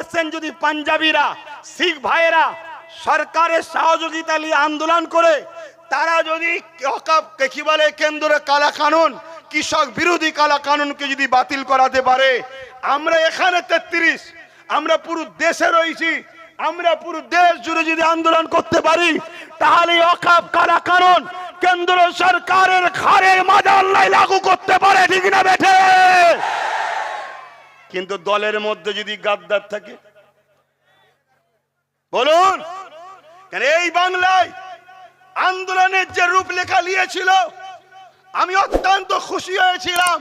Percent যদি পাঞ্জাবিরা, শিখ ভাইয়েরা সরকারের সহযোগিতা নিয়ে আন্দোলন করে, তারা যদি কি বলে কেন্দ্রে কালা কানুন কৃষক বিরোধী কালা কানুনকে যদি বাতিল করাতে পারে, আমরা এখানে তেত্রিশ, আমরা পুরো দেশে রয়েছি, আমরা পুরো দেশ জুড়ে যদি আন্দোলন করতে পারি, তাহলে অকাপ কালা কানুন কেন্দ্র সরকারের ঘাড়ের মাজাল্লাই লাগু করতে পারে, ঠিক না বেঠে? কিন্তু দলের মধ্যে যদি গাদ্দার থাকে, বলুন এই বাংলায় আন্দোলনের যে রূপলেখা নিয়েছিল আমি অত্যন্ত খুশি হয়েছিলাম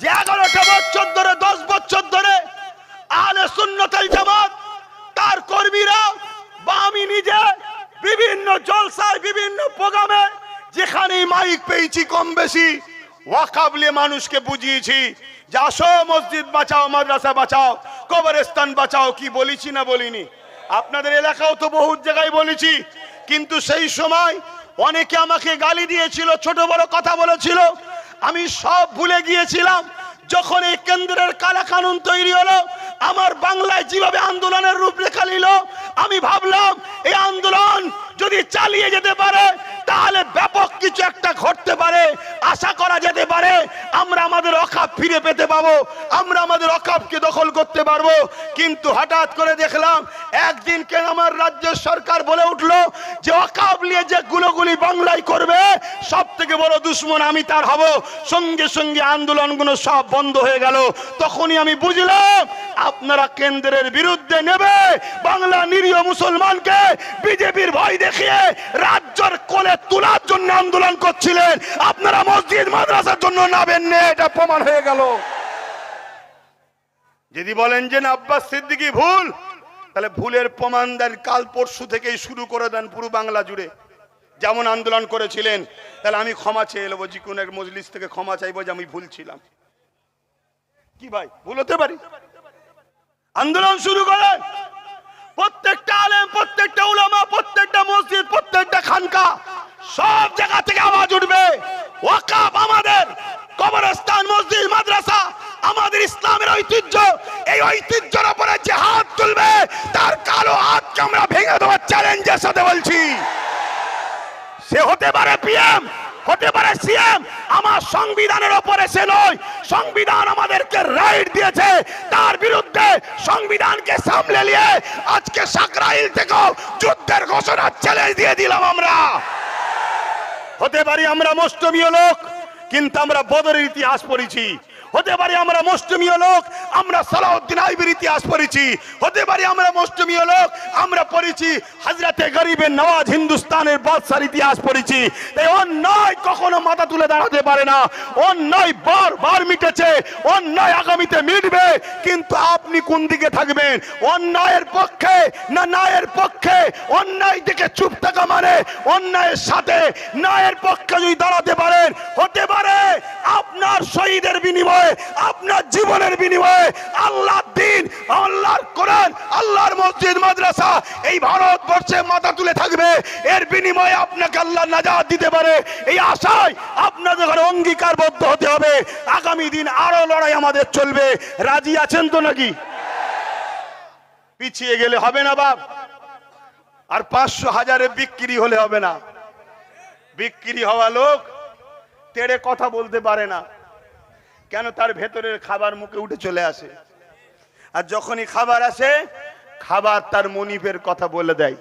যে এগারোটা বছর ধরে, দশ বছর ধরে আলে সুন্নতাল জামাত, তার কর্মীরা বা আমি নিজে বিভিন্ন জলসায়, বিভিন্ন প্রোগ্রামে যেখানেই মাইক পেয়েছি কম বেশি, ওয়াকাবলে মানুষকে বুঝিয়েছি যে আসো মসজিদ বাঁচাও, মাদ্রাসা বাঁচাও, কবরস্থান বাঁচাও, কি বলেছি না বলিনি? আপনাদের এলাকাও তো বহু জায়গায় বলেছি, কিন্তু সেই সময় অনেকে আমাকে গালি দিয়েছিল, ছোট বড় কথা বলেছিল। আমি সব ভুলে গিয়েছিলাম, যখন এই কেন্দ্রের কালা কানুন তৈরি হলো, আমার বাংলায় যেভাবে আন্দোলনের রূপরেখা নিল, আমি ভাবলাম, এই আন্দোলন যদি চালিয়ে যেতে পারে, তাহলে ব্যাপক কিছু একটা ঘটতে পারে। করা যেতে পারে, আমরা আমাদের অকাপ ফিরে পেতে পাবো, আমরা আমাদের অকাপকে দখল করতে পারব। কিন্তু হঠাৎ করে দেখলাম একদিনকে আমার রাজ্যের সরকার বলে উঠল যে অকাপ নিয়ে যে গুলোগুলি বাংলায় করবে সব থেকে বড় দুশ্মন আমি তার হব। সঙ্গে সঙ্গে আন্দোলনগুলো সব বন্ধ হয়ে গেল। তখনই আমি বুঝলাম, আপনারা কেন্দ্রের বিরুদ্ধে নেবে, বাংলা নিরীহ মুসলমানকে বিজেপির ভয় দেখিয়ে রাজ্যের কোলে তোলার জন্য আন্দোলন করছিলেন। আপনারা মসজিদ মাদ্রাসার জন্য নাবেন না, এটা প্রমাণ হয়ে গেল। যদি বলেন যে আব্বাস সিদ্দিকি, ভুল। তাহলে ভুলের প্রমাণ দেন, কাল পরশু থেকেই শুরু করে দেন পুরো বাংলা জুড়ে। যেমন আন্দোলন করেছিলেন, তাহলে আমি ক্ষমা চেয়ে নেব, যে কোনো এক মজলিস থেকে ক্ষমা চাইব যে আমি ভুল ছিলাম। কি ভাই, ভুল হতে পারি? আন্দোলন শুরু করেন। প্রত্যেকটা আলেম, প্রত্যেকটা উলামা, প্রত্যেকটা মসজিদ, প্রত্যেকটা খানকা, সব জায়গা থেকে আওয়াজ উঠবে। ওয়াকাব আমাদের কবরস্থান, মসজিদ, মাদ্রাসা, আমাদের ইসলামের ঐতিহ্য। এই ঐতিহ্যের উপরে যে হাত তুলবে, তার কালো হাতকে আমরা ভেঙে দেওয়ার চ্যালেঞ্জের সাথে বলছি। সে হতে পারে পিএম হতে পারে সিএম, আমার সংবিধানের ওপরে সে নয়। সংবিধান আমাদেরকে রাইট দিয়েছে। তার বিরুদ্ধে সংবিধানকে সামলে নিয়ে আজকে সাকরাইল থেকেও যুদ্ধের ঘোষণা চ্যালেঞ্জ দিয়ে দিলাম আমরা। হতে পারি আমরা মুষ্টমীয় লোক, কিন্তু আমরা বদরের ইতিহাস পড়েছি। হতে পারে আমরা মুষ্টমীয় লোক, আমরা সালাউদ্দিন আইবির ইতিহাস পড়েছি। হতে পারে আমরা মুষ্টমীয় লোক, আমরা পড়েছি হাজরাতে গরিবের নওয়াজ হিন্দুস্তানের বাদশার ইতিহাস পড়েছি। তাই অন্যায় কখনো মাথা তুলে দাঁড়াতে পারে না। অন্যায় বার বার মিটেছে, অন্যায় আগামীতে মিটবে, কিন্তু আপনি কোন দিকে থাকবেন? অন্যায়ের পক্ষে না ন্যায়ের পক্ষে? অন্যায় দিকে চুপ থাকা মানে অন্যায়ের সাথে ন্যায়ের পক্ষে যদি দাঁড়াতে পারেন, হতে পারে। আপনার শহীদের বিনিময়ে, আপনার জীবনের বিনিময়ে আল্লাহ দিন, আল্লাহর কোরআন, আল্লাহর মসজিদ, মাদ্রাসা, এই ভারতবর্ষে মাথা তুলে থাকবে। এর বিনিময়ে আপনাকে আল্লাহ নাজাত দিতে পারে। এই আশায় আপনাদের ঘরে অঙ্গীকারবদ্ধ হতে হবে। আগামী দিন আরও লড়াই আমাদের চলবে। রাজি আছেন তো নাকি? পিছিয়ে গেলে হবে না বাপ। আর পাঁচশো হাজারে বিক্রি হলে হবে না। বিক্রি হওয়া লোক তেড়ে কথা বলতে পারে না। কেন তার ভেতরের খাবার মুখে উঠে চলে আসে? আর যখনই খাবার আসে, খাবার তার মনিবের কথা বলে দেয়।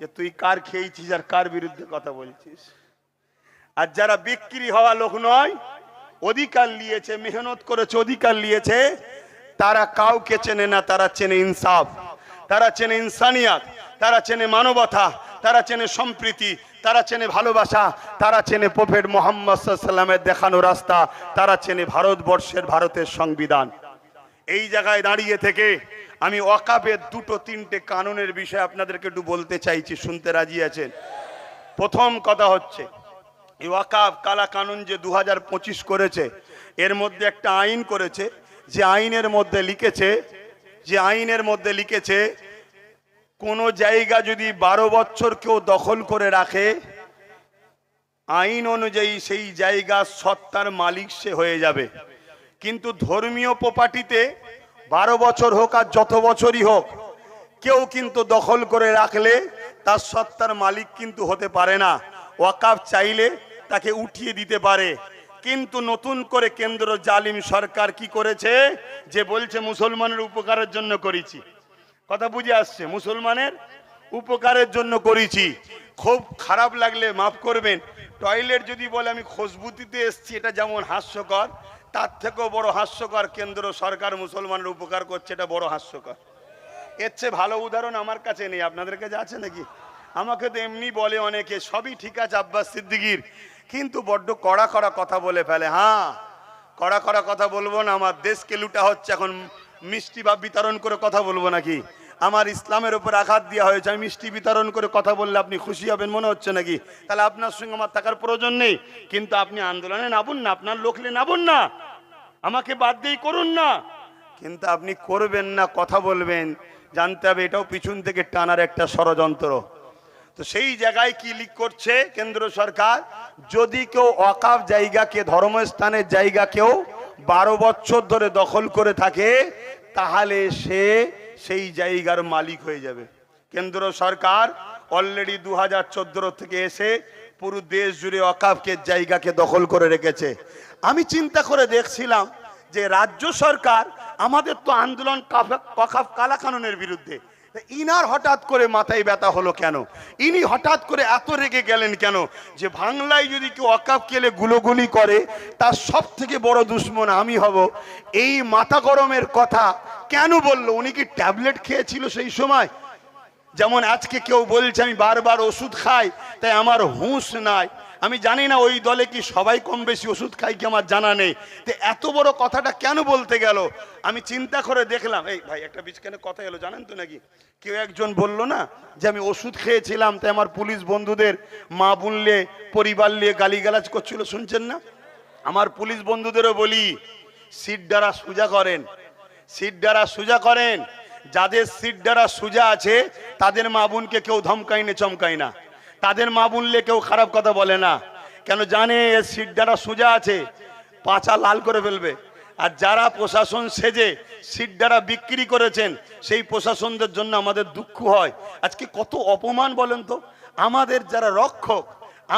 যে তুই কার খেয়েছিস আর কার বিরুদ্ধে কথা বলছিস? আর যারা বিক্রি হওয়া লোক নয়, অধিকার নিয়েছে, মেহনত করেছে, অধিকার নিয়েছে, তারা কাউকে চেনে না, তারা চেনে ইনসাফ। তারা চেনে ইনসানিয়াত, তারা চেনে মানবতা, তারা চেনে সম্প্রীতি তারা চেনে ভালোবাসা, তারা চেনে প্রফেট মোহাম্মদ সাল্লামের দেখানো রাস্তা, তারা চেনে ভারতবর্ষের ভারতের সংবিধান। এই জায়গায় দাঁড়িয়ে থেকে আমি অকাপের দুটো তিনটে কানুনের বিষয়ে আপনাদেরকে একটু বলতে চাইছি, শুনতে রাজি আছেন? প্রথম কথা হচ্ছে, এই ওয়াকাফ কালা কানুন যে দু হাজার পঁচিশ করেছে, এর মধ্যে একটা আইন করেছে, যে আইনের মধ্যে লিখেছে, যে আইনের মধ্যে লিখেছে কোনো জায়গা যদি বারো বছর কেউ দখল করে রাখে, আইন অনুযায়ী সেই জায়গা সত্তার মালিক সে হয়ে যাবে। কিন্তু ধর্মীয় প্রপার্টিতে বারো বছর হোক আর যত বছরই হোক, কেউ কিন্তু দখল করে রাখলে তার সত্তার মালিক কিন্তু হতে পারে না। ওয়াকাফ চাইলে তাকে উঠিয়ে দিতে পারে। কিন্তু নতুন করে কেন্দ্র জালিম সরকার কি করেছে? যে বলছে, মুসলমানের উপকারের জন্য করেছি। কথা বুঝে আসছে, মুসলমানের উপকারের জন্য করেছি। খুব খারাপ লাগলে মাফ করবেন। টয়লেট যদি বলে আমি খুশবুতিতে এসছি, এটা যেমন হাস্যকর, তার থেকেও বড় হাস্যকর কেন্দ্র সরকার মুসলমানের উপকার করছে, এটা বড় হাস্যকর। এর চেয়ে ভালো উদাহরণ আমার কাছে নেই। আপনাদের কাছে আছে নাকি? আমাকে তো এমনি বলে অনেকে, সবই ঠিক আছে আব্বাস সিদ্দিকির, কিন্তু বড্ড কড়া কড়া কথা বলে ফেলে। হ্যাঁ কড়া কড়া কথা বলব না, আমার দেশকে লুটা হচ্ছে, এখন মিষ্টি বা বিতরণ করে কথা বলব নাকি? আমার ইসলামের উপর আঘাত দেওয়া হয়েছে, আমি মিষ্টি বিতরণ করে কথা বললে আপনি খুশি হবেন, মনে হচ্ছে নাকি? তাহলে আপনার সঙ্গে আমার থাকার প্রয়োজন নেই। কিন্তু আপনি আন্দোলনে নামুন না, আপনার লোকলে নামুন না। আমাকে বাদ দিয়েই করুন না। কিন্তু আপনি করবেন না, কথা বলবেন। জানতে হবে এটাও পিছন থেকে টানার একটা ষড়যন্ত্র। তো সেই জায়গায় কি লিক করছে কেন্দ্র সরকার? যদি কেউ অকাপ জায়গাকে, ধর্মস্থানের জায়গাকেও বারো বছর ধরে দখল করে থাকে, তাহলে সে সেই জায়গার মালিক হয়ে যাবে। কেন্দ্র সরকার অলরেডি দু হাজার চোদ্দ থেকে এসে পুরো দেশ জুড়ে অকাফকে জায়গাকে দখল করে রেখেছে। আমি চিন্তা করে দেখছিলাম যে রাজ্য সরকার আমাদের তো আন্দোলন কখাফ কালাকানুনের বিরুদ্ধে। ইনার হঠাৎ করে মাথায় ব্যথা হলো কেন? ইনি হঠাৎ করে এত রেগে গেলেন কেন? যে বাংলায় যদি কেউ অকাপ কেলে গুলোগুলি করে, তার সব থেকে বড় দুশ্মন আমি হব। এই মাথা গরমের কথা কেন বলল? উনি কি ট্যাবলেট খেয়েছিল সেই সময়? যেমন আজকে কেউ বলছে, আমি বারবার ওষুধ খাই, তাই আমার হুঁশ নাই। আমি জানি না ওই দলে কি সবাই কম বেশি ওষুধ খাই কি আমার জানা নেই। তো এত বড় কথাটা কেন বলতে গেল? আমি চিন্তা করে দেখলাম, এই ভাই একটা বিচখানে কথা এলো, জানেন তো নাকি? কেউ একজন বলল না যে আমি ওষুধ খেয়েছিলাম, তাই আমার পুলিশ বন্ধুদের মা বুনলে পরিবার নিয়ে গালিগালাজ করছিল, শুনছেন না? আমার পুলিশ বন্ধুদেরও বলি, সিট দ্বারা সোজা করেন, সিট দ্বারা সোজা করেন, যাদের সিট দ্বারা সোজা আছে, তাদের মা বোনকে কেউ ধমকাই না চমকাই না। তাদের মা বুনলে কেউ খারাপ কথা বলে না। কেন জানে এর সিট সোজা আছে পাচা লাল করে ফেলবে। আর যারা প্রশাসন সেজে দ্বারা বিক্রি করেছেন, সেই প্রশাসনদের জন্য আমাদের দুঃখ হয়। আজকে কত অপমান বলেন তো? আমাদের যারা রক্ষক,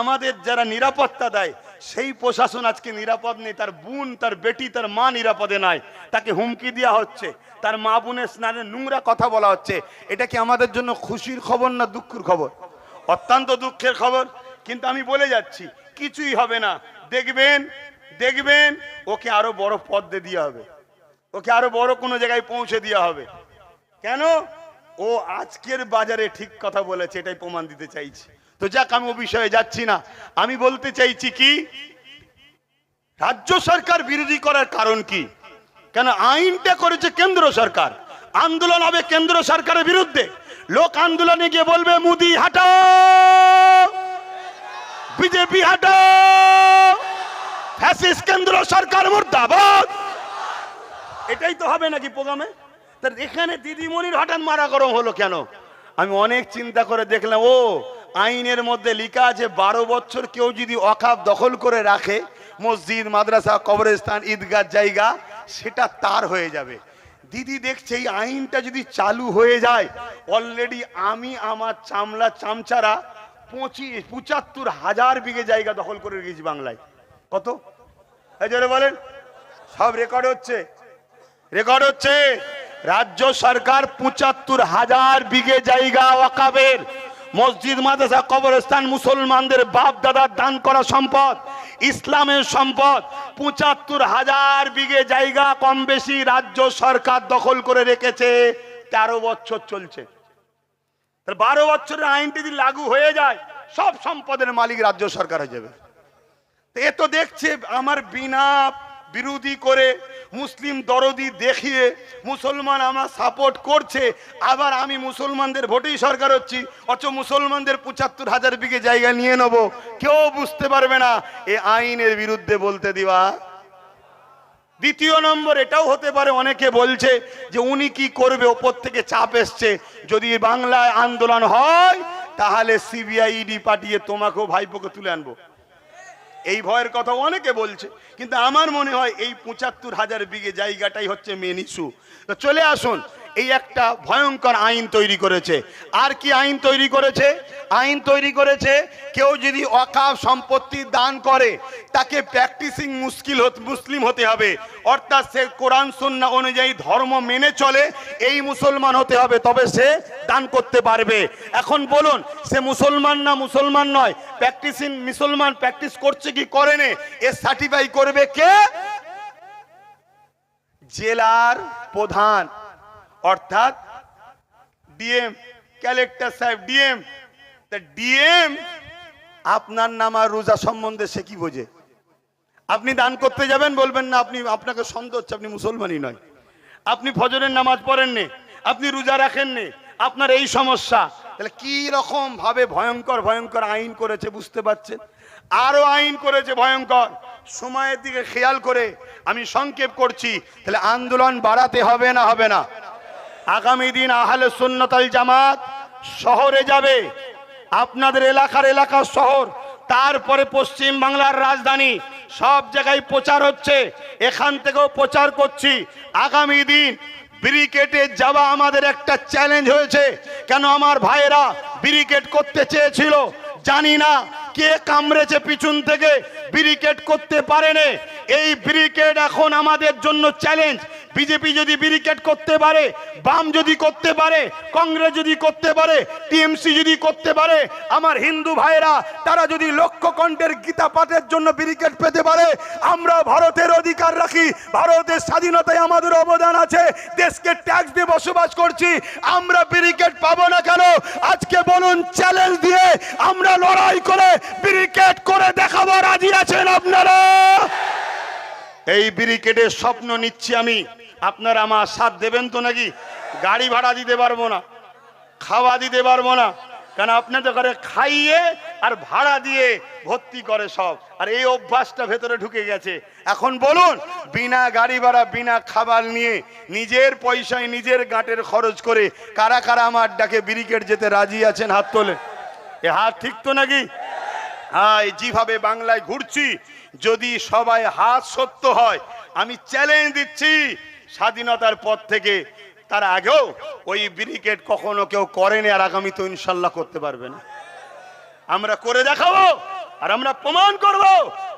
আমাদের যারা নিরাপত্তা দেয়, সেই প্রশাসন আজকে নিরাপদ নেই। তার বোন, তার বেটি, তার মা নিরাপদে নাই। তাকে হুমকি দেওয়া হচ্ছে। তার মা বোনের স্নানে নোংরা কথা বলা হচ্ছে। এটা কি আমাদের জন্য খুশির খবর না দুঃখের খবর? অত্যন্ত দুঃখের খবর, কিন্তু আমি বলে যাচ্ছি, কিছুই হবে না। দেখবেন দেখবেন, ওকে আরও বড় পদ দিয়ে হবে। ওকে আরও বড় কোনো জায়গায় পৌঁছে দেওয়া হবে। কেন? ও আজকের বাজারে ঠিক কথা বলেছে, এটাই প্রমাণ দিতে চাইছি। তো যাক, আমি ও বিষয়ে যাচ্ছি না। আমি বলতে চাইছি কি? রাজ্য সরকার বিরোধী করার কারণ কি? কেন আইনটা করেছে কেন্দ্র সরকার? আন্দোলন হবে কেন্দ্র সরকারের বিরুদ্ধে। লোক আন্দোলনে গিয়ে বলবে, মুদি হাটাও বিজেপি হাটাও কেন্দ্র সরকার মুর্দাবাদ! এটাই তো হবে নাকি প্রোগ্রামে? তার এখানে দিদিমণির হঠাৎ মারা গরম হলো কেন? আমি অনেক চিন্তা করে দেখলাম, ও, আইনের মধ্যে লেখা আছে, বারো বছর কেউ যদি অখাপ দখল করে রাখে, মসজিদ, মাদ্রাসা, কবরস্থান, ঈদগাহ জায়গা, সেটা তার হয়ে যাবে। দিদি দেখছে এই আইনটা যদি চালু হয়ে যায় অলরেডি আমি, আমার চামলা চামচারা পঁচিশ পঁচাত্তর হাজার বিঘে জায়গা দখল করে রেখেছি বাংলায়। কত? বলেন। সব রেকর্ড হচ্ছে। রেকর্ড হচ্ছে, রাজ্য সরকার পঁচাত্তর হাজার বিঘে জায়গা ওয়াকাবের। মসজিদ, মাদ্রাসা, কবরস্থান, মুসলমানদের বাপ দাদার দান করা সম্পদ, ইসলামের সম্পদ পঁচাত্তর হাজার বিঘে জায়গা কম বেশি রাজ্য সরকার দখল করে রেখেছে, তেরো বছর চলছে। বারো বছরের আইনটি যদি লাগু হয়ে যায়, সব সম্পদের মালিক রাজ্য সরকার হয়ে যাবে। এ তো দেখছে, আমার বিনা বিরোধী করে মুসলিম দরদি দেখিয়ে মুসলমান আমার সাপোর্ট করছে, আবার আমি মুসলমানদের ভোটেই সরকার হচ্ছি, অথচ মুসলমানদের পঁচাত্তর হাজার বিঘে জায়গা নিয়ে নেব। কেউ বুঝতে পারবে না, এ আইনের বিরুদ্ধে বলতে দিবা। দ্বিতীয় নম্বর, এটাও হতে পারে, অনেকে বলছে যে উনি কি করবে, ওপর থেকে চাপ এসছে। যদি বাংলায় আন্দোলন হয়, তাহলে সিবিআই ইডি পাঠিয়ে তোমাকেও ভাইপোকে তুলে আনব। এই ভয়ের কথা অনেকে বলছে, কিন্তু আমার মনে হয় এই পঁচাত্তর হাজার বিঘে জায়গাটাই হচ্ছে মেন ইস্যু তো চলে আসুন এই একটা ভয়ঙ্কর আইন তৈরি করেছে। আর কি আইন তৈরি করেছে? আইন তৈরি করেছে, কেউ যদি অকাপ সম্পত্তি দান করে, তাকে প্র্যাকটিসিং মুশকিল মুসলিম হতে হবে। অর্থাৎ সে কোরআন সন্না অনুযায়ী ধর্ম মেনে চলে, এই মুসলমান হতে হবে, তবে সে দান করতে পারবে। এখন বলুন, সে মুসলমান না মুসলমান নয়? প্র্যাকটিসিং মুসলমান প্র্যাকটিস করছে কি করেনি এ সার্টিফাই করবে কে? জেলার প্রধান। অর্থাৎ ডিএম কালেক্টর সাহেব, ডিএম। তা ডিএম, আপনার নাম রোজা সম্বন্ধে সে কি বোঝে? আপনি দান করতে যাবেন, বলবেন না, আপনি, আপনাকে সন্দেহ হচ্ছে, আপনি মুসলমানই নয়। আপনি ফজরের নামাজ পড়েননি আপনি রোজা রাখেননি আপনার এই সমস্যা। তাহলে কি রকম ভাবে ভয়ঙ্কর ভয়ঙ্কর আইন করেছে বুঝতে পারছেন? আরও আইন করেছে ভয়ঙ্কর। সময়ের দিকে খেয়াল করে আমি সংক্ষেপ করছি। তাহলে আন্দোলন বাড়াতে হবে না হবে না। আগামী দিন আহলে সুন্নতাল জামাত শহরে যাবে। আপনাদের এলাকার এলাকার শহর, তারপরে পশ্চিম বাংলার রাজধানী, সব জায়গায় প্রচার হচ্ছে। এখান থেকেও প্রচার করছি। আগামী দিন ব্রিকেটে যাওয়া আমাদের একটা চ্যালেঞ্জ হয়েছে। কেন আমার ভাইয়েরা ব্রিকেট করতে চেয়েছিল? জানি না কে কামড়েছে পিছন থেকে ব্রিকেট করতে পারেনি। এই ব্রিকেট এখন আমাদের জন্য চ্যালেঞ্জ বিজেপি যদি ব্রিকেট করতে পারে, বাম যদি করতে পারে, কংগ্রেস যদি করতে পারে, টিএমসি যদি করতে পারে, আমার হিন্দু ভাইয়েরা, তারা যদি লক্ষ্য কণ্ঠের গীতা পাঠের জন্য ব্রিকেট পেতে পারে, আমরা ভারতের অধিকার রাখি। ভারতের স্বাধীনতায় আমাদের অবদান আছে। দেশকে ট্যাক্স দিয়ে বসবাস করছি। আমরা ব্রিকেট পাবো না কেন? আজকে বলুন চ্যালেঞ্জ দিয়ে আমরা লড়াই করে ব্রিকেট করে দেখাবো, রাজি আছেন আপনারা? এই ব্রিকেটের স্বপ্ন নিচ্ছি আমি। আপনারা আমার সাথ দেবেন তো নাকি? গাড়ি ভাড়া দিতে পারব না, খাওয়া দিতে পারব না। কেন আপনাদের ঘরে খাইয়ে আর ভাড়া দিয়ে ভর্তি করে সব। আর এই অভ্যাসটা ভেতরে ঢুকে গেছে। এখন বলুন, বিনা গাড়ি ভাড়া, বিনা খাবার নিয়ে নিজের পয়সায় নিজের গাঁটের খরচ করে কারা কারা আমার ডাকে ব্রিকেট যেতে রাজি আছেন হাত তোলে এ হাত ঠিক তো নাকি? হ্যাঁ যেভাবে বাংলায় ঘুরছি, যদি সবাই হাত সত্য হয়, আমি চ্যালেঞ্জ দিচ্ছি। স্বাধীনতার পর থেকে তার আগেও ওই ব্রিকেট কখনো কেউ করেনি, আর আগামী তো ইনশাল্লাহ করতে পারবে না। আমরা করে দেখাবো। আর আমরা প্রমাণ করব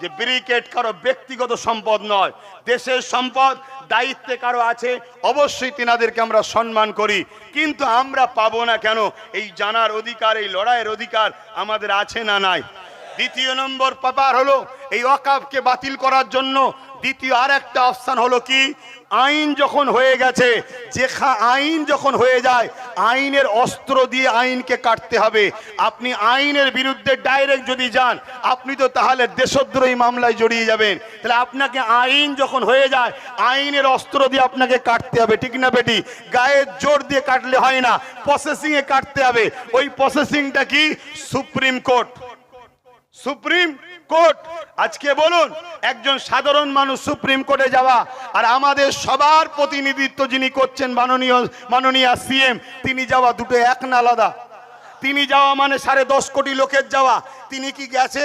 যে ব্রিকেট কারও ব্যক্তিগত সম্পদ নয়। দেশের সম্পদ, দায়িত্বে কারও আছে, অবশ্যই তিনাদেরকে আমরা সম্মান করি। কিন্তু আমরা পাবো না কেন? এই জানার অধিকার, এই লড়াইয়ের অধিকার আমাদের আছে না নাই? দ্বিতীয় নম্বর পাপার হলো এই অকাবকে বাতিল করার জন্য দ্বিতীয় আর একটা অপশান হলো কি? আইন যখন হয়ে গেছে যে খা- আইন যখন হয়ে যায়, আইনের অস্ত্র দিয়ে আইনকে কাটতে হবে। আপনি আইনের বিরুদ্ধে ডাইরেক্ট যদি যান, আপনি তো তাহলে দেশদ্রোহী মামলায় জড়িয়ে যাবেন। তাহলে আপনাকে আইন যখন হয়ে যায়, আইনের অস্ত্র দিয়ে আপনাকে কাটতে হবে। ঠিক না বেটি? গায়ের জোর দিয়ে কাটলে হয় না প্রসেসিংয়ে কাটতে হবে। ওই প্রসেসিংটা কি? Supreme court. সুপ্রিম কোর্ট, আজকে বলুন, একজন সাধারণ মানুষ সুপ্রিম কোর্টে যাওয়া আর আমাদের সবার প্রতিনিধিত্ব যিনি করছেন মাননীয় মাননীয় সিএম, তিনি যাওয়া দুটো এক না আলাদা। তিনি যাওয়া মানে সাড়ে দশ কোটি লোকের যাওয়া। তিনি কি গেছে?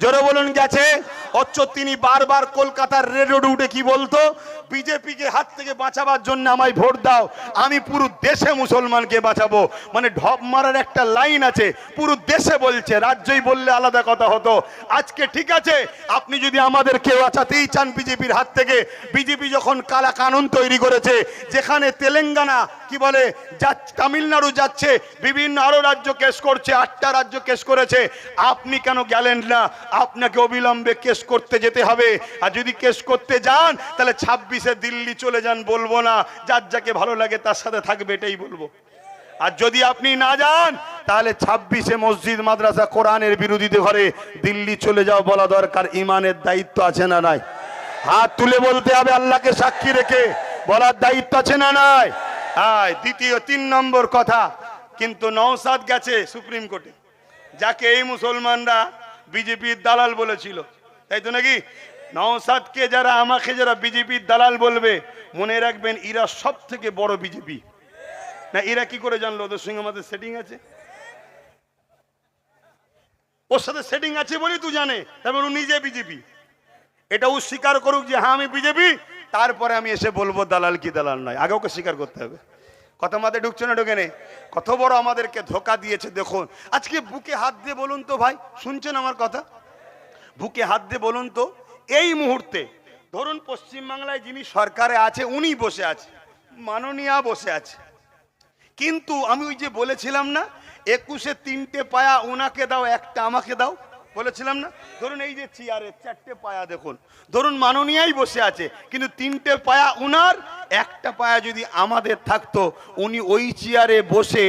জোরে বলুন গেছে। অথচ তিনি বারবার কলকাতার রেড রোড উঠে কি বলতো? বিজেপিকে হাত থেকে বাঁচাবার জন্য আমায় ভোট দাও। আমি পুরো দেশে মুসলমানকে বাঁচাবো। মানে ঢপ মারার একটা লাইন আছে। পুরো দেশে বলছে, রাজ্যই বললে আলাদা কথা হতো। আজকে ঠিক আছে, আপনি যদি আমাদের কেউ বাঁচাতেই চান বিজেপির হাত থেকে। বিজেপি যখন কালা কানুন তৈরি করেছে, যেখানে তেলেঙ্গানা কি বলে? যা তামিলনাড়ু যাচ্ছে, বিভিন্ন আরও রাজ্য কেস করছে, আটটা রাজ্য কেস করেছে। আপনি কেন গেলেন না? আপনাকে অবিলম্বে কেস করতে যেতে হবে। আর যদি কেস করতে যান, তাহলে ছাব্বিশে দিল্লি চলে যান, বলব না। যার যাকে ভালো লাগে, তার সাথে থাকবে, এটাই বলব। আর যদি আপনি না যান, তাহলে ছাব্বিশে মসজিদ, মাদ্রাসা, কোরআনের বিরোধীতে ঘরে দিল্লি চলে যাও বলা দরকার। ইমানের দায়িত্ব আছে না নাই? হাত তুলে বলতে হবে আল্লাহকে, সাক্ষী রেখে। বলার দায়িত্ব আছে না নাই? হ্যাঁ দ্বিতীয় তিন নম্বর কথা, কিন্তু নওসাদ গেছে সুপ্রিম কোর্টে। যাকে এই মুসলমানরা বিজেপির দালাল বলেছিল। তাই তো নাকি? নওসাদকে যারা, আমাকে যারা বিজেপির দালাল বলবে, মনে রাখবেন এরা সব থেকে বড় বিজেপি। না, এরা কি করে জানলো? ওদের সঙ্গে আমাদের সেটিং আছে? ওর সাথে সেটিং আছে বলেই তুই জানে, তারপর ও নিজে বিজেপি। এটাও স্বীকার করুক যে হ্যাঁ আমি বিজেপি তারপরে আমি এসে বলব, দালাল কি দালাল নয়? আগে ওকে স্বীকার করতে হবে। কথা মাথায় ঢুকছে না, ঢুকে নেই। কত বড় আমাদেরকে ধোকা দিয়েছে, দেখুন। আজকে বুকে হাত দিয়ে বলুন তো ভাই, শুনছেন আমার কথা? বুকে হাত দিয়ে বলুন তো, এই মুহূর্তে, ধরুন পশ্চিমবাংলায় যিনি সরকারে আছে, উনি বসে আছে, মাননীয়া বসে আছে। কিন্তু আমি ওই যে বলেছিলাম না, একুশে তিনটে পায়া ওনাকে দাও, একটা আমাকে দাও বলেছিলাম না? ধরুন এই যে চেয়ারে চারটে পায়া দেখুন। ধরুন মাননীয়াই বসে আছে, কিন্তু তিনটে পায়া উনার, একটা পায়া যদি আমাদের থাকতো, উনি ওই চেয়ারে বসে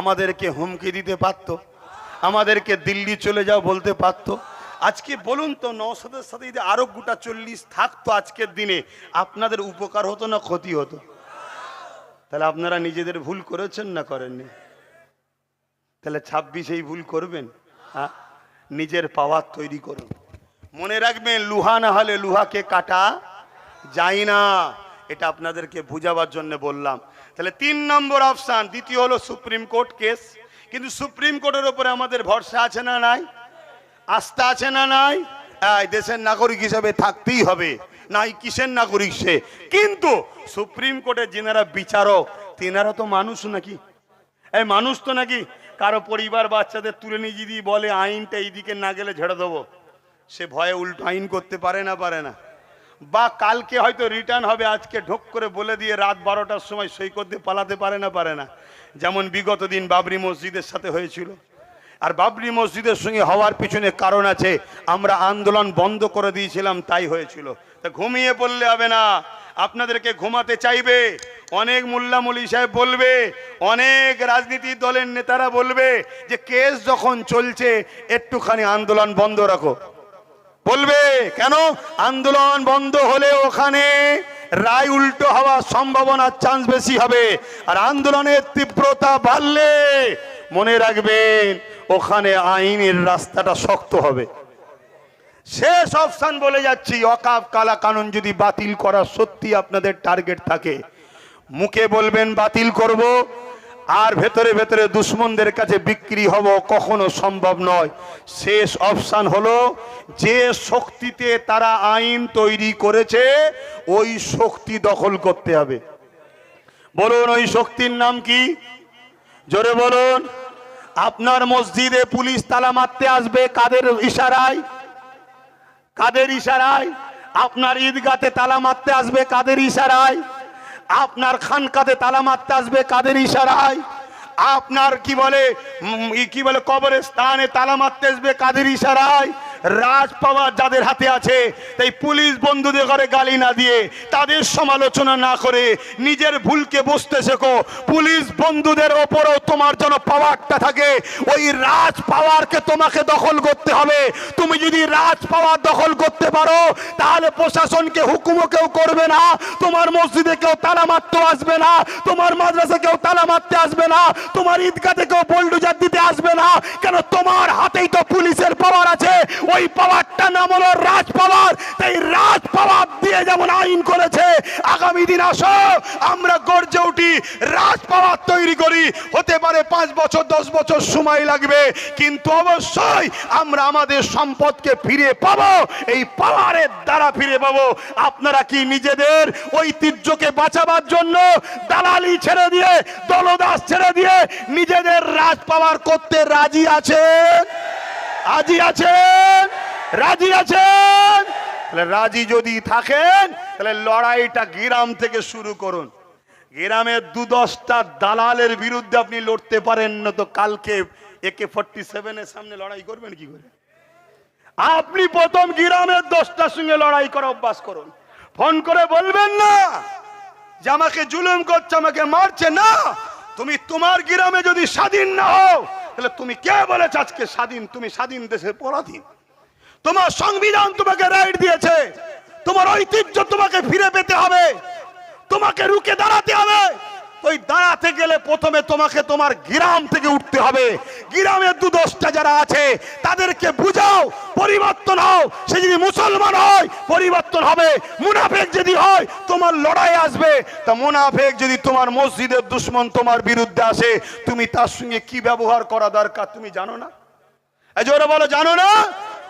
আমাদেরকে হুমকি দিতে পারতো, আমাদেরকে দিল্লি চলে যাও বলতে পারতো। আজকে বলুন তো নৌসাদের সাথে যদি আরও গোটা চল্লিশ থাকতো আজকের দিনে, আপনাদের উপকার হতো না ক্ষতি হতো? তাহলে আপনারা নিজেদের ভুল করেছেন না করেননি? তাহলে ছাব্বিশ এই ভুল করবেন? হ্যাঁ নিজের পাওয়ার তৈরি করুন। মনে রাখবেন, লুহা না হলে লুহাকে কাটা যায় না। এটা আপনাদেরকে বুঝাবার জন্য বললাম। তাহলে তিন নম্বর অপশান, দ্বিতীয় হলো সুপ্রিম কোর্ট কেস। কিন্তু সুপ্রিম কোর্টের উপরে আমাদের ভরসা আছে না নাই? আস্থা আছে না নাই? দেশের নাগরিক হিসাবে থাকতেই হবে। নাই, কিসের নাগরিক সে? কিন্তু সুপ্রিম কোর্টের যেনারা বিচারক, তেনারা তো মানুষ নাকি? এই মানুষ তো নাকি কারও পরিবার বাচ্চাদের তুলে নিয়ে যদি বলে আইনটা এইদিকে না গেলে ঝেড়ে দেবো, সে ভয়ে উল্টো আইন করতে পারে না পারে না। বা কালকে হয়তো রিটার্ন হবে, আজকে ঢোক করে বলে দিয়ে রাত বারোটার সময় সই করতে পালাতে পারে না পারে না। যেমন বিগত দিন বাবরি মসজিদের সাথে হয়েছিল। আর বাবরি মসজিদের সঙ্গে হওয়ার পিছনে কারণ আছে, আমরা আন্দোলন বন্ধ করে দিয়েছিলাম, তাই হয়েছিল। তা ঘুমিয়ে পড়লে হবে না। আপনাদেরকে ঘুমাতে চাইবে। অনেক মোল্লা মলি সাহেব বলবে, অনেক রাজনীতি দলের নেতারা বলবে যে কেস যখন চলছে, একটুখানি আন্দোলন বন্ধ রাখো। বলবে, কেন? আন্দোলন বন্ধ হলে ওখানে রায় উল্টো হওয়ার সম্ভাবনার চান্স বেশি হবে। আর আন্দোলনের তীব্রতা বাড়লে মনে রাখবেন, ওখানে আইনের রাস্তাটা শক্ত হবে। শেষ অপশান বলে যাচ্ছি অকাপ কালা কানুন যদি বাতিল করা সত্যি আপনাদের টার্গেট থাকে। মুখে বলবেন, বাতিল করব, আর ভেতরে ভেতরে দুশ্মনদের কাছে বিক্রি হব কখনো সম্ভব নয়। শেষ অপশান হলো, যে শক্তিতে তারা আইন তৈরি করেছে, ওই শক্তি দখল করতে হবে। বলুন, ওই শক্তির নাম কি? জোরে বলুন, আপনার মসজিদে পুলিশ তালা মারতে আসবে কাদের ইশারায়? কাদের ইশারায়? আপনার ঈদগাতে তালা মারতে আসবে কাদের ইশারায়? আপনার খানকাতে তালা মারতে আসবে কাদের ইশারায়? আপনার কি বলে কি বলে কবরের স্থানে তালা মারতে আসবে কাদের ইশারায়? রাজ পাওয়ার যাদের হাতে আছে, তাই পুলিশ বন্ধুদের ঘরে গালি না দিয়ে তাদের সমালোচনা না করে নিজের ভুলকে বুঝতে শেখো। পুলিশ বন্ধুদের ওপরও তোমার যেন পাওয়ারটা থাকে, ওই রাজ পাওয়ারকে তোমাকে দখল করতে হবে। তুমি যদি রাজ পাওয়ার দখল করতে পারো, তাহলে প্রশাসনকে হুকুমও কেউ করবে না, তোমার মসজিদে কেউ তালা মারতে আসবে না, তোমার মাদ্রাসা কেউ তালা মারতে আসবে না, তোমার ঈদগাতে কেউ বোল্ডুজার দিতে আসবে না। কেন তোমার হাতেই তো পুলিশের পাওয়ার আছে ওই পাওয়ারটা নাম হলো রাজ পাওয়ার। তাই রাজ পাওয়ার দিয়ে যেমন আইন করেছে, আগামী দিন আসো, আমরা গর্জে উঠি, রাজ পাওয়ার তৈরি করি। হতে পারে পাঁচ বছর, দশ বছর সময় লাগবে, কিন্তু অবশ্যই আমরা আমাদের সম্পদকে ফিরে পাবো, এই পাওয়ারের দ্বারা ফিরে পাবো। আপনারা কি নিজেদের ঐতিহ্যকে বাঁচাবার জন্য দালালি ছেড়ে দিয়ে, দলদাস ছেড়ে দিয়ে নিজেদের রাজ পাওয়ার করতে রাজি আছেন? রাজি আছেন? রাজি আছেন? তাহলে রাজি যদি থাকেন, তাহলে লড়াইটা গ্রাম থেকে শুরু করুন। গ্রামের দু দশটা দালালের বিরুদ্ধে আপনি লড়তে পারেন না তো কালকে একে ফোরটি সেভেনের সামনে লড়াই করবেন কি করে? আপনি প্রথম গ্রামের দশটার সঙ্গে লড়াই করা অভ্যাস করুন। ফোন করে বলবেন না যে আমাকে জুলুম করছে, আমাকে মারছে। না, তুমি তোমার গ্রামে যদি স্বাধীন না হও তাহলে তুমি কে বলেছ আজকে স্বাধীন? তুমি স্বাধীন দেশের পরাধীন। তোমার সংবিধান তোমাকে রাইট দিয়েছে। তোমার ঐতিহ্য তোমাকে ফিরে পেতে হবে। তোমাকে রুকে দাঁড়াতে হবে। ওই দাঁড়াতে গেলে প্রথমে তোমাকে তোমার গ্রাম থেকে উঠতে হবে। গ্রামের দু দশটা যারা আছে, তাদেরকে বুঝাও, পরিবর্তন হও। সে যদি মুসলমান হয়, পরিবর্তন হবে। মুনাফেক যদি হয়, তোমার লড়াই আসবে। তা মুনাফেক যদি তোমার মসজিদের দুশ্মন তোমার বিরুদ্ধে আসে, তুমি তার সঙ্গে কি ব্যবহার করা দরকার তুমি জানো না? জোরে বলো, জানো না?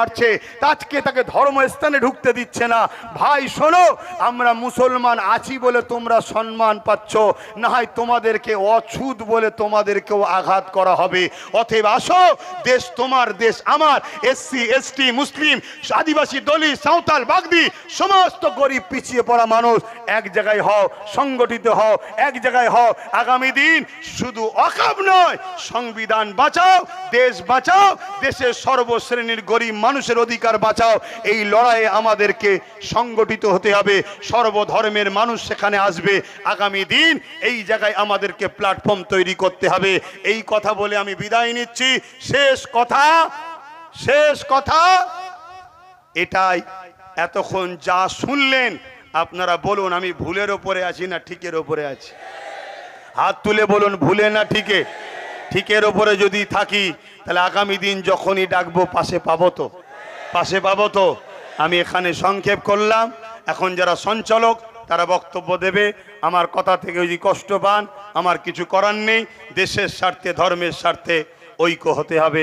মারছে আজকে তাকে ধর্মস্থানে ঢুকতে দিচ্ছে না। ভাই, শোনো, আমরা মুসলমান আছি বলে তোমরা সম্মান পাচ্ছ। না হয় তোমাদেরকে অছুত বলে তোমাদেরকেও আঘাত করা হবে। অতএব আসো, দেশ তোমার, দেশ আমার। এসসি, এসটি, মুসলিম, আদিবাসী, দলিত, সাঁওতাল, বাগদি, সমস্ত গরিব, পিছিয়ে পড়া মানুষ এক জায়গায় হও, সংগঠিত হও, এক জায়গায় হও। আগামী দিন শুধু অকাব নয়, সংবিধান বাঁচাও, দেশ বাঁচাও, দেশের সর্বশ্রেণীর গরিব মানুষের অধিকার বাঁচাও। এই লড়াইয়ে আমাদেরকে সংগঠিত হতে হবে। সর্বধর্মের মানুষ সেখানে আসবে। আগামী দিন এই জায়গায় আমাদেরকে প্ল্যাটফর্ম তৈরি করতে হবে। এই কথা বলে আমি বিদায় নিচ্ছি। শেষ কথা শেষ কথা, এটাই। এতক্ষণ যা শুনলেন, আপনারা বলুন, আমি ভুলের ওপরে আছি না ঠিকের ওপরে আছি? হাত তুলে বলুন, ভুলে না ঠিকে? ঠিকের ওপরে যদি থাকি, তাহলে আগামী দিন যখনই ডাকবো, পাশে পাবো তো? পাশে পাবো তো? আমি এখানে সংক্ষেপ করলাম। এখন যারা সঞ্চালক, তারা বক্তব্য দেবে। আমার কথা থেকে যদি কষ্ট পান, আমার কিছু করার নেই। দেশের স্বার্থে, ধর্মের স্বার্থে ঐক্য হতে হবে।